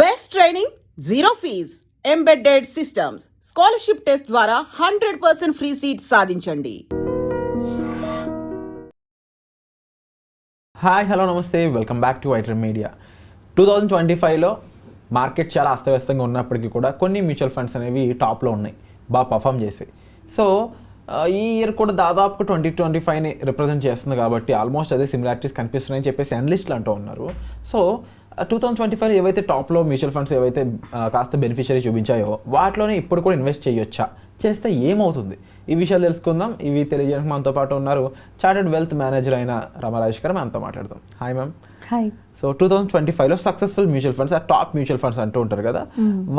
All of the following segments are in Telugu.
Best training zero fees embedded systems scholarship test ద్వారా హండ్రెడ్ పర్సెంట్ ఫ్రీ సీట్ సాధించండి. హాయ్ హలో నమస్తే. వెల్కమ్ బ్యాక్ టు వైటర్ మీడియా టూ థౌజండ్ ట్వంటీ ఫైవ్లో మార్కెట్ చాలా అస్తవ్యస్తంగా ఉన్నప్పటికీ కూడా కొన్ని మ్యూచువల్ ఫండ్స్ అనేవి టాప్లో ఉన్నాయి. బాగా పర్ఫామ్ చేసాయి. సో ఈ ఇయర్ కూడా దాదాపు ట్వంటీ ట్వంటీ ఫైవ్ని రిప్రజెంట్ చేస్తుంది కాబట్టి ఆల్మోస్ట్ అదే సిమిలారిటీస్ కనిపిస్తున్నాయని చెప్పేసి అనలిస్టులు అంటూ ఉన్నారు. So two thousand twenty five ఏవైతే టాప్లో మ్యూచువల్ ఫండ్స్ ఏవైతే కాస్త బెనిఫిషరీ చూపించాయో వాటిలోనే ఇప్పుడు కూడా ఇన్వెస్ట్ చేయొచ్చా? చేస్తే ఏమవుతుంది? ఈ విషయాలు తెలుసుకుందాం. ఇవి తెలియజేయడానికి మనతో పాటు ఉన్నారు చార్టెడ్ వెల్త్ మేనేజర్ అయిన రమరాజేష్ గారు. మనతో మాట్లాడదాం. Hi ma'am hi so two thousand twenty ఫైవ్లో సక్సెస్ఫుల్ మ్యూచువల్ ఫండ్స్ ఆ టాప్ మ్యూచువల్ ఫండ్స్ అంటూ ఉంటారు కదా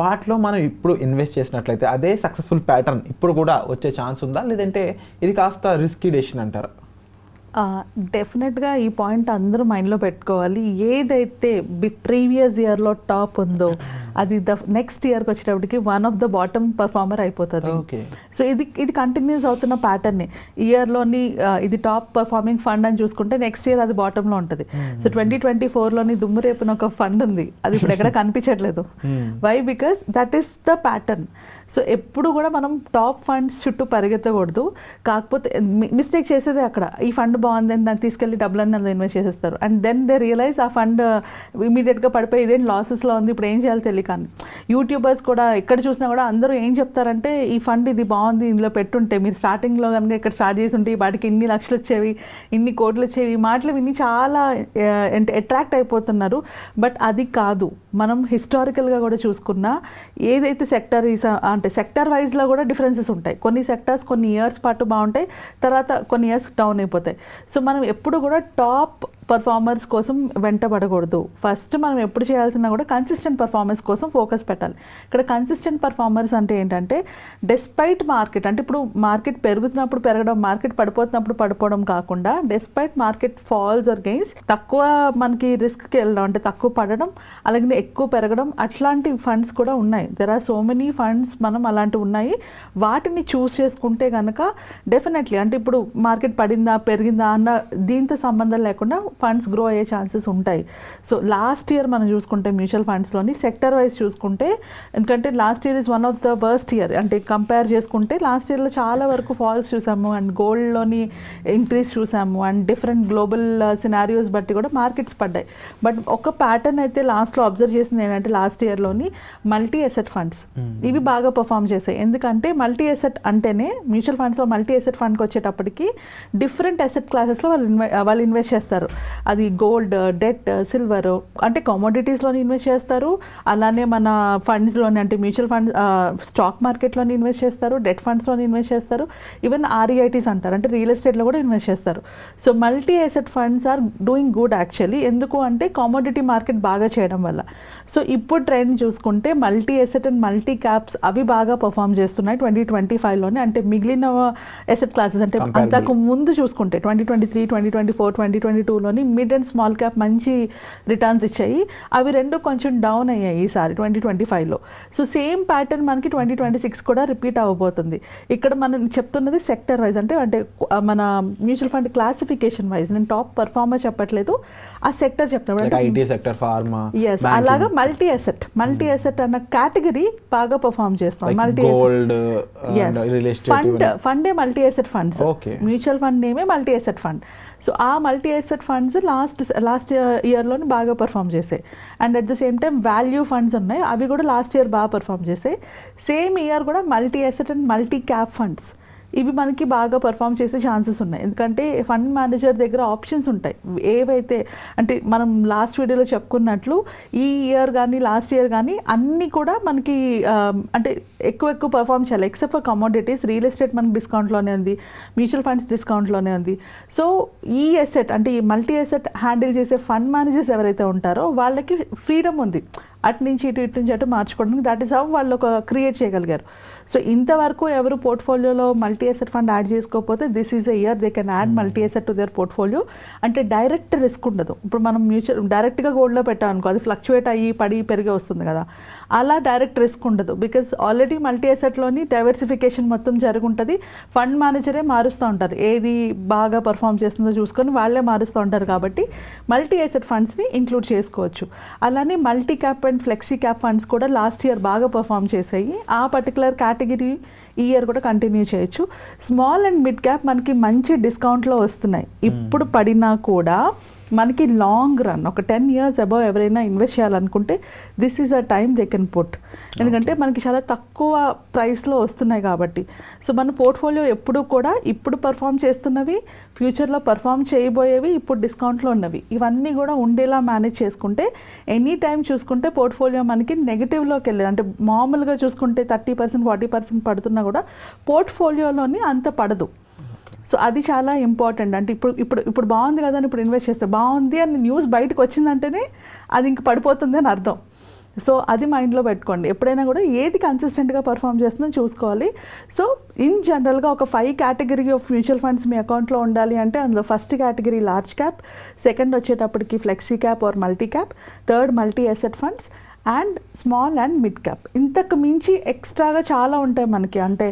వాటిలో మనం ఇప్పుడు ఇన్వెస్ట్ చేసినట్లయితే అదే సక్సెస్ఫుల్ ప్యాటర్న్ ఇప్పుడు కూడా వచ్చే ఛాన్స్ ఉందా? లేదంటే ఇది కాస్త రిస్కీ డెసిషన్ అంటారా? డెఫినెట్గా ఈ పాయింట్ అందరూ మైండ్లో పెట్టుకోవాలి. ఏదైతే బి ప్రీవియస్ ఇయర్లో టాప్ ఉందో అది ద నెక్స్ట్ ఇయర్కి వచ్చేటప్పటికి one of the bottom performer అయిపోతుంది. సో ఇది ఇది కంటిన్యూస్ అవుతున్న ప్యాటర్న్ ఇయర్లోని ఇది టాప్ పర్ఫార్మింగ్ ఫండ్ అని చూసుకుంటే నెక్స్ట్ ఇయర్ అది బాటంలో ఉంటుంది. సో ట్వంటీ ట్వంటీ ఫోర్లోని దుమ్ము రేపున ఒక ఫండ్ ఉంది. అది ఇప్పుడు ఎక్కడ కనిపించట్లేదు. Why because that is the pattern so ఎప్పుడు కూడా మనం టాప్ ఫండ్స్ చుట్టూ పరిగెత్తకూడదు. కాకపోతే మిస్టేక్ చేసేదే అక్కడ. ఈ ఫండ్ బాగుంది అని దాన్ని తీసుకెళ్ళి డబ్బులన్నీ అందులో ఇన్వెస్ట్ చేసేస్తారు. అండ్ దెన్ దే రియలైజ్ ఆ ఫండ్ ఇమీడియట్గా పడిపోయి ఇదేం లాసెస్లో ఉంది ఇప్పుడు ఏం చేయాలో తెలియక అని. యూట్యూబర్స్ కూడా ఎక్కడ చూసినా కూడా అందరూ ఏం చెప్తారంటే ఈ ఫండ్ ఇది బాగుంది ఇందులో పెట్టుంటే. మీరు స్టార్టింగ్లో కనుక ఇక్కడ స్టార్ట్ చేసి ఉంటే వాటికి ఇన్ని లక్షలు వచ్చేవి ఇన్ని కోట్లు వచ్చేవి మాటలు విని చాలా అంటే అట్రాక్ట్ అయిపోతున్నారు. బట్ అది కాదు. మనం హిస్టారికల్గా కూడా చూసుకున్నా ఏదైతే సెక్టర్ అంటే సెక్టర్ వైజ్లో కూడా డిఫరెన్సెస్ ఉంటాయి. కొన్ని సెక్టర్స్ కొన్ని ఇయర్స్ పాటు బాగుంటాయి. తర్వాత కొన్ని ఇయర్స్ డౌన్ అయిపోతాయి. సో మనం ఎప్పుడు కూడా టాప్ పర్ఫార్మర్స్ కోసం వెంటబడకూడదు. ఫస్ట్ మనం ఎప్పుడు చేయాల్సిన కూడా కన్సిస్టెంట్ పర్ఫార్మెన్స్ కోసం ఫోకస్ పెట్టాలి. ఇక్కడ కన్సిస్టెంట్ పర్ఫార్మర్స్ అంటే ఏంటంటే డెస్పైట్ మార్కెట్ అంటే ఇప్పుడు మార్కెట్ పెరుగుతున్నప్పుడు పెరగడం మార్కెట్ పడిపోతున్నప్పుడు పడిపోవడం కాకుండా despite market falls or gains తక్కువ మనకి రిస్క్కి వెళ్ళడం అంటే తక్కువ పడడం అలాగే ఎక్కువ పెరగడం అట్లాంటి ఫండ్స్ కూడా ఉన్నాయి. There are so many funds మనం అలాంటివి ఉన్నాయి. వాటిని చూస్ చేసుకుంటే కనుక డెఫినెట్లీ అంటే ఇప్పుడు మార్కెట్ పడిందా పెరిగిందా అన్న దీంతో సంబంధం లేకుండా ఫండ్స్ గ్రో అయ్యే ఛాన్సెస్ ఉంటాయి. సో లాస్ట్ ఇయర్ మనం చూసుకుంటే మ్యూచువల్ ఫండ్స్లోని సెక్టర్ వైజ్ చూసుకుంటే ఎందుకంటే last year is one of the worst year. అంటే కంపేర్ చేసుకుంటే లాస్ట్ ఇయర్లో చాలా వరకు ఫాల్స్ చూసాము అండ్ గోల్డ్లోని ఇంక్రీస్ చూసాము అండ్ డిఫరెంట్ గ్లోబల్ సినారియోస్ బట్టి కూడా మార్కెట్స్ పడ్డాయి. బట్ ఒక ప్యాటర్న్ అయితే లాస్ట్లో అబ్జర్వ్ చేసింది ఏంటంటే లాస్ట్ ఇయర్లోని మల్టీ ఎసెట్ ఫండ్స్. ఇవి బాగా పర్ఫామ్ చేశాయి ఎందుకంటే మల్టీ ఎసెట్ అంటేనే మ్యూచువల్ ఫండ్స్లో మల్టీ ఎసెట్ ఫండ్కి వచ్చేటప్పటికి డిఫరెంట్ ఎసెట్ క్లాసెస్లో వాళ్ళు ఇన్వె వాళ్ళు ఇన్వెస్ట్ చేస్తారు. అది గోల్డ్ డెట్ సిల్వర్ అంటే కమోడిటీస్లోని ఇన్వెస్ట్ చేస్తారు. అలానే మన ఫండ్స్లోని అంటే మ్యూచువల్ ఫండ్ స్టాక్ మార్కెట్లోని ఇన్వెస్ట్ చేస్తారు. డెట్ ఫండ్స్లోని ఇన్వెస్ట్ చేస్తారు. ఈవెన్ ఆర్ఈఐటీస్ అంటారు. అంటే రియల్ ఎస్టేట్లో కూడా ఇన్వెస్ట్ చేస్తారు. So multi asset funds are doing good actually ఎందుకు అంటే కామోడిటీ మార్కెట్ బాగా చేయడం వల్ల. సో ఇప్పుడు ట్రెండ్ చూసుకుంటే multi asset and multi caps అవి బాగా పర్ఫామ్ చేస్తున్నాయి ట్వంటీ ట్వంటీ ఫైవ్లోనే అంటే మిగిలిన ఎసెట్ క్లాసెస్ అంటే. అంతకు ముందు చూసుకుంటే twenty twenty three twenty twenty four twenty twenty టూలోని mid and small cap మంచి రిటర్న్స్ ఇచ్చాయి. అవి రెండు కొంచెం డౌన్ అయ్యాయి ఈసారి ట్వంటీ ట్వంటీ ఫైవ్లో సో సేమ్ ప్యాటర్న్ మనకి ట్వంటీ ట్వంటీ సిక్స్ కూడా రిపీట్ అవ్వబోతుంది. ఇక్కడ మనం చెప్తున్నది సెక్టర్ వైజ్ అంటే అంటే మన మ్యూచువల్ ఫండ్ క్లాసిఫికేషన్ వైజ్ నేను టాప్ పర్ఫార్మర్ చెప్పట్లేదు. ఆ సెక్టర్ చెప్తాను ఐటీ సెక్టర్ ఫార్మా ఎస్ అలాగా మల్టీ అసెట్ మల్టీ అసెట్ అన్న కేటగిరీ బాగా పర్ఫామ్ చేస్తాం multi gold fund funday multi asset funds. Mutual fund నేమే multi asset fund so ఆ multi asset funds last last ఇయర్లోనే బాగా పర్ఫామ్ చేసాయి. And at the same time value funds ఉన్నాయి. అవి కూడా లాస్ట్ ఇయర్ బాగా పర్ఫామ్ చేసాయి. సేమ్ ఇయర్ కూడా multi asset and multi cap funds ఇవి మనకి బాగా పర్ఫామ్ చేసే ఛాన్సెస్ ఉన్నాయి. ఎందుకంటే ఫండ్ మేనేజర్ దగ్గర ఆప్షన్స్ ఉంటాయి. ఏవైతే అంటే మనం లాస్ట్ వీడియోలో చెప్పుకున్నట్లు ఈ ఇయర్ కానీ లాస్ట్ ఇయర్ కానీ అన్నీ కూడా మనకి అంటే ఎక్కువ ఎక్కువ పర్ఫామ్ చేయాలి. Except for commodities real estate మనకి డిస్కౌంట్లోనే ఉంది. మ్యూచువల్ ఫండ్స్ డిస్కౌంట్లోనే ఉంది. సో ఈ ఎసెట్ అంటే ఈ మల్టీ ఎసెట్ హ్యాండిల్ చేసే ఫండ్ మేనేజర్స్ ఎవరైతే ఉంటారో వాళ్ళకి ఫ్రీడమ్ ఉంది. అటు నుంచి ఇటు ఇటు నుంచి అటు మార్చుకోవడానికి దట్ ఈస్ హౌ వాళ్ళు ఒక క్రియేట్ చేయగలిగారు. సో ఇంతవరకు ఎవరు పోర్ట్ఫోలియోలో మల్టీ ఎసెట్ ఫండ్ యాడ్ చేసుకోకపోతే this is a year they can add multi asset to their portfolio అంటే డైరెక్ట్ రిస్క్ ఉండదు. ఇప్పుడు మనం మ్యూచువల్ డైరెక్ట్గా గోల్డ్లో పెట్టాం అనుకో అది ఫ్లక్చువేట్ అయ్యి పడి పెరిగి వస్తుంది కదా. అలా డైరెక్ట్ రిస్క్ ఉండదు. బికాస్ ఆల్రెడీ మల్టీ ఎసెట్లోని డైవర్సిఫికేషన్ మొత్తం జరుగుంటుంది. ఫండ్ మేనేజరే మారుస్తూ ఉంటారు. ఏది బాగా పర్ఫామ్ చేస్తుందో చూసుకొని వాళ్ళే మారుస్తూ ఉంటారు కాబట్టి మల్టీ ఎసెట్ ఫండ్స్ని ఇంక్లూడ్ చేసుకోవచ్చు. అలానే multi cap and and flexi cap funds కూడా లాస్ట్ ఇయర్ బాగా పర్ఫామ్ చేశాయి. ఆ పర్టికులర్ కేటగిరీ ఈ ఇయర్ కూడా కంటిన్యూ చేయొచ్చు. స్మాల్ అండ్ మిడ్ క్యాప్ మనకి మంచి డిస్కౌంట్లో వస్తున్నాయి. ఇప్పుడు పడినా కూడా మనకి లాంగ్ రన్ ఒక టెన్ ఇయర్స్ అబౌవ్ ఎవరైనా ఇన్వెస్ట్ చేయాలనుకుంటే this is a time they can put ఎందుకంటే మనకి చాలా తక్కువ ప్రైస్లో వస్తున్నాయి కాబట్టి. సో మన పోర్ట్ఫోలియో ఎప్పుడు కూడా ఇప్పుడు పర్ఫామ్ చేస్తున్నవి ఫ్యూచర్లో పర్ఫామ్ చేయబోయేవి ఇప్పుడు డిస్కౌంట్లో ఉన్నవి. ఇవన్నీ కూడా ఉండేలా మేనేజ్ చేసుకుంటే ఎనీ టైం చూసుకుంటే పోర్ట్ఫోలియో మనకి నెగిటివ్లోకి వెళ్ళేది. అంటే మామూలుగా చూసుకుంటే థర్టీ పర్సెంట్ ఫార్టీ పర్సెంట్ పడుతున్నా కూడా పోర్ట్ఫోలియోలోని అంత పడదు. సో అది చాలా ఇంపార్టెంట్. అంటే ఇప్పుడు ఇప్పుడు ఇప్పుడు బాగుంది కదా అని ఇప్పుడు ఇన్వెస్ట్ చేస్తే బాగుంది అని న్యూస్ బయటకు వచ్చిందంటేనే అది ఇంక పడిపోతుంది అని అర్థం. సో అది మైండ్లో పెట్టుకోండి. ఎప్పుడైనా కూడా ఏది కన్సిస్టెంట్గా పర్ఫామ్ చేస్తుందో చూసుకోవాలి. సో ఇన్ జనరల్గా ఒక five category of mutual funds మీ అకౌంట్లో ఉండాలి అంటే అందులో first category large cap second వచ్చేటప్పటికి flexi cap or multi cap third multi asset funds and small and mid cap. ఇంతకు మించి ఎక్స్ట్రాగా చాలా ఉంటాయి మనకి. అంటే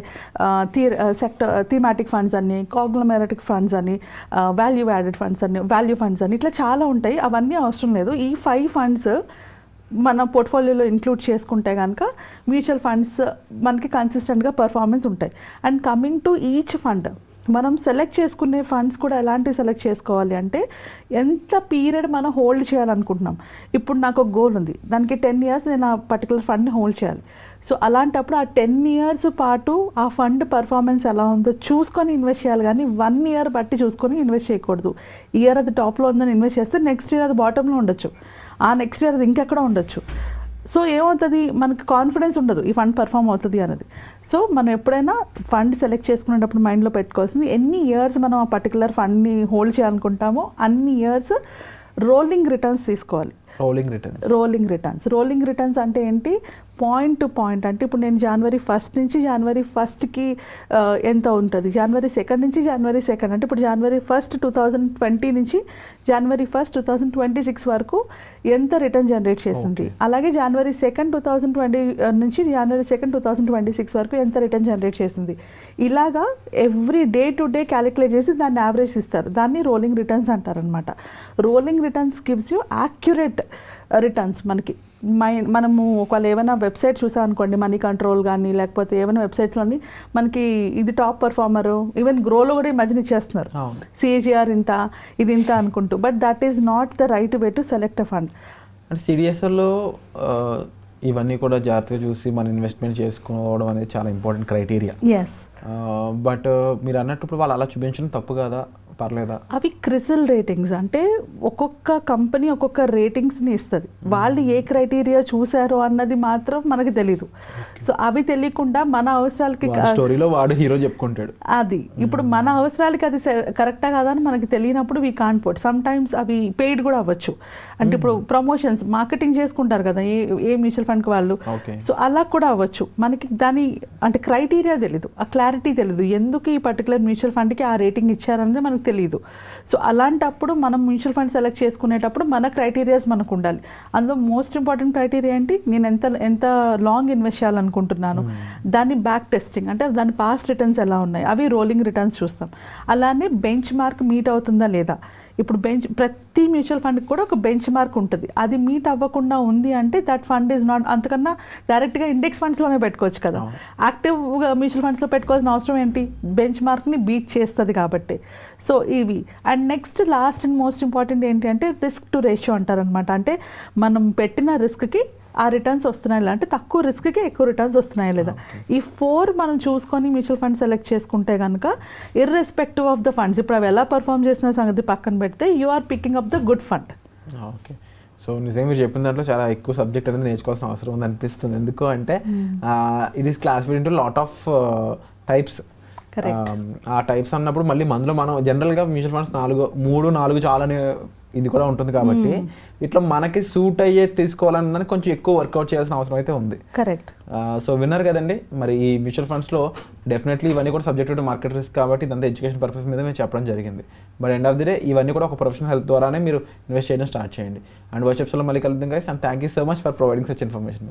థీ సెక్టర్ థీమాటిక్ ఫండ్స్ అని కాగ్లమెరటిక్ ఫండ్స్ అని వాల్యూ యాడెడ్ ఫండ్స్ అని వాల్యూ ఫండ్స్ అని ఇట్లా చాలా ఉంటాయి. అవన్నీ అవసరం లేదు. ఈ ఫైవ్ ఫండ్స్ మన పోర్ట్ఫోలియోలో ఇంక్లూడ్ చేసుకుంటే కనుక మ్యూచువల్ ఫండ్స్ మనకి కన్సిస్టెంట్గా పర్ఫార్మెన్స్ ఉంటాయి. And coming to each fund మనం సెలెక్ట్ చేసుకునే ఫండ్స్ కూడా ఎలాంటివి సెలెక్ట్ చేసుకోవాలి అంటే ఎంత పీరియడ్ మనం హోల్డ్ చేయాలనుకుంటున్నాం. ఇప్పుడు నాకు ఒక గోల్ ఉంది. దానికి టెన్ ఇయర్స్ నేను ఆ పర్టికులర్ ఫండ్ని హోల్డ్ చేయాలి. సో అలాంటప్పుడు ఆ టెన్ ఇయర్స్ పాటు ఆ ఫండ్ పర్ఫార్మెన్స్ ఎలా ఉందో చూసుకొని ఇన్వెస్ట్ చేయాలి. కానీ వన్ ఇయర్ బట్టి చూసుకొని ఇన్వెస్ట్ చేయకూడదు. ఇయర్ అది టాప్లో ఉందని ఇన్వెస్ట్ చేస్తే నెక్స్ట్ ఇయర్ అది బాటంలో ఉండొచ్చు. ఆ నెక్స్ట్ ఇయర్ అది ఇంకెక్కడ ఉండొచ్చు. సో ఏమవుతుంది? మనకి కాన్ఫిడెన్స్ ఉండదు. ఈ ఫండ్ పర్ఫామ్ అవుతుంది అనేది సో మనం ఎప్పుడైనా ఫండ్ సెలెక్ట్ చేసుకునేటప్పుడు మైండ్లో పెట్టుకోవాల్సింది ఎన్ని ఇయర్స్ మనం ఆ పర్టికులర్ ఫండ్ని హోల్డ్ చేయాలనుకుంటామో అన్ని ఇయర్స్ రోలింగ్ రిటర్న్స్ తీసుకోవాలి. Rolling return rolling returns rolling returns అంటే ఏంటి? పాయింట్ టు పాయింట్ అంటే ఇప్పుడు నేను జనవరి ఫస్ట్ నుంచి జనవరి ఫస్ట్కి ఎంత ఉంటుంది? జనవరి సెకండ్ నుంచి జనవరి సెకండ్ అంటే ఇప్పుడు జనవరి ఫస్ట్ టూ థౌజండ్ ట్వంటీ నుంచి జనవరి first two thousand twenty six వరకు ఎంత రిటర్న్ జనరేట్ చేసింది అలాగే జనవరి సెకండ్ టూ థౌజండ్ ట్వంటీ నుంచి జనవరి second two thousand twenty six వరకు ఎంత రిటర్న్ జనరేట్ చేసింది ఇలాగా every day to day calculate చేసి దాన్ని యావరేజ్ ఇస్తారు దాన్ని రోలింగ్ రిటర్న్స్ అంటారనమాట rolling returns gives you accurate returns మనకి. మై మనము ఒకవేళ ఏమైనా వెబ్సైట్ చూసాం అనుకోండి మనీ కంట్రోల్ కానీ లేకపోతే ఏమైనా వెబ్సైట్స్లోని మనకి ఇది టాప్ పర్ఫార్మరు ఈవెన్ గ్రోలో కూడా ఈ మధ్యన ఇచ్చేస్తున్నారు. అవును. సిఏజిఆర్ ఇంత ఇది ఇంత అనుకుంటూ. But that is not the right way to select a fund అంటే సిడిఎస్ఎల్లో ఇవన్నీ కూడా జాగ్రత్తగా చూసి మనం ఇన్వెస్ట్మెంట్ చేసుకోవడం అనేది చాలా ఇంపార్టెంట్ క్రైటీరియా ఎస్ బట్ మీరు అన్నట్టు ఇప్పుడు వాళ్ళు అలా చూపించడం తప్పు కదా? పర్లేదా? అవి క్రిసిల్ రేటింగ్స్. అంటే ఒక్కొక్క కంపెనీ ఒక్కొక్క రేటింగ్స్ని ఇస్తుంది. వాళ్ళు ఏ క్రైటీరియా చూశారు అన్నది మాత్రం మనకి తెలీదు. సో అవి తెలియకుండా మన అవసరాలకి స్టోరీలో వాడు హీరో చెప్పుకుంటాడు. అది. ఇప్పుడు మన అవసరాలకి అది కరెక్టా కాదా అని మనకి తెలియనప్పుడు we can't put sometimes అవి పెయిడ్ కూడా అవ్వచ్చు. అంటే ఇప్పుడు ప్రమోషన్స్ మార్కెటింగ్ చేసుకుంటారు కదా ఏ ఏ మ్యూచువల్ ఫండ్కి వాళ్ళు. సో అలా కూడా అవ్వచ్చు. మనకి దాని అంటే క్రైటీరియా తెలీదు. ఆ క్లారిటీ తెలీదు. ఎందుకు ఈ పర్టికులర్ మ్యూచువల్ ఫండ్కి ఆ రేటింగ్ ఇచ్చారనేది మనకు తెలియదు సో అలాంటప్పుడు మనం మ్యూచువల్ ఫండ్ సెలెక్ట్ చేసుకునేటప్పుడు మన క్రైటీరియాస్ మనకు ఉండాలి. అందులో మోస్ట్ ఇంపార్టెంట్ క్రైటీరియా ఏంటి? నేను ఎంత ఎంత లాంగ్ ఇన్వెస్ట్ చేయాలనుకుంటున్నాను? దాన్ని బ్యాక్ టెస్టింగ్ అంటే దాని పాస్ట్ రిటర్న్స్ ఎలా ఉన్నాయి? అవి రోలింగ్ రిటర్న్స్ చూస్తాం. అలానే బెంచ్ మార్క్ మీట్ అవుతుందా లేదా? ఇప్పుడు బెంచ్ ప్రతి మ్యూచువల్ ఫండ్కి కూడా ఒక బెంచ్ మార్క్ ఉంటుంది. అది మీట్ అవ్వకుండా ఉంది అంటే దట్ ఫండ్ ఈజ్ నాట్ అంతకన్నా డైరెక్ట్గా ఇండెక్స్ ఫండ్స్లోనే పెట్టుకోవచ్చు కదా. యాక్టివ్గా మ్యూచువల్ ఫండ్స్లో పెట్టుకోవాల్సిన అవసరం ఏంటి? బెంచ్ మార్క్ని బీట్ చేస్తుంది కాబట్టి. సో ఇవి. And next last and most important ఏంటి అంటే రిస్క్ టు రేషియో అంటారనమాట అంటే మనం పెట్టిన రిస్క్కి ఆ రిటర్న్స్ వస్తున్నాయి లేదా అంటే తక్కువ రిస్క్కి ఎక్కువ రిటర్న్స్ వస్తున్నాయి లేదా? ఈ ఫోర్ మనం చూసుకొని మ్యూచువల్ ఫండ్ సెలెక్ట్ చేసుకుంటే కనుక ఇర్రెస్పెక్టివ్ ఆఫ్ ద ఫండ్స్ ఇప్పుడు అవి ఎలా పర్ఫామ్ చేసిన సంగతి పక్కన పెడితే you are picking up the good fund okay so నిజంగా మీరు చెప్పిన దాంట్లో చాలా ఎక్కువ సబ్జెక్ట్ అనేది నేర్చుకోవాల్సిన అవసరం ఉంది అనిపిస్తుంది ఎందుకు అంటే ఇది is classified into lot of types. ఆ టైప్స్ అన్నప్పుడు మళ్ళీ మనలో మనం జనరల్గా మ్యూచువల్ ఫండ్స్ నాలుగు మూడు నాలుగు చాలని ఇది కూడా ఉంటుంది కాబట్టి ఇట్లా మనకి సూట్ అయ్యే తీసుకోవాలన్నది కొంచెం ఎక్కువ వర్కౌట్ చేయాల్సిన అవసరం అయితే ఉంది. కరెక్ట్ సో విన్నర్ కదండి మరి ఈ మ్యూచువల్ ఫండ్స్లో డెఫినెట్లీ ఇవన్నీ కూడా సబ్జెక్ట్ టు మార్కెట్ రిస్క్ కాబట్టి ఇదంతా ఎడ్యుకేషన్ పర్పస్ మీద మేము చెప్పడం జరిగింది. But end of the day ఇవన్నీ కూడా ఒక ప్రొఫెషనల్ హెల్ప్ ద్వారానే మీరు ఇన్వెస్ట్ చేయడం స్టార్ట్ చేయండి. అండ్ వర్షిప్స్లో మళ్ళీ కలుద్దాం guys and thank you so much for providing such information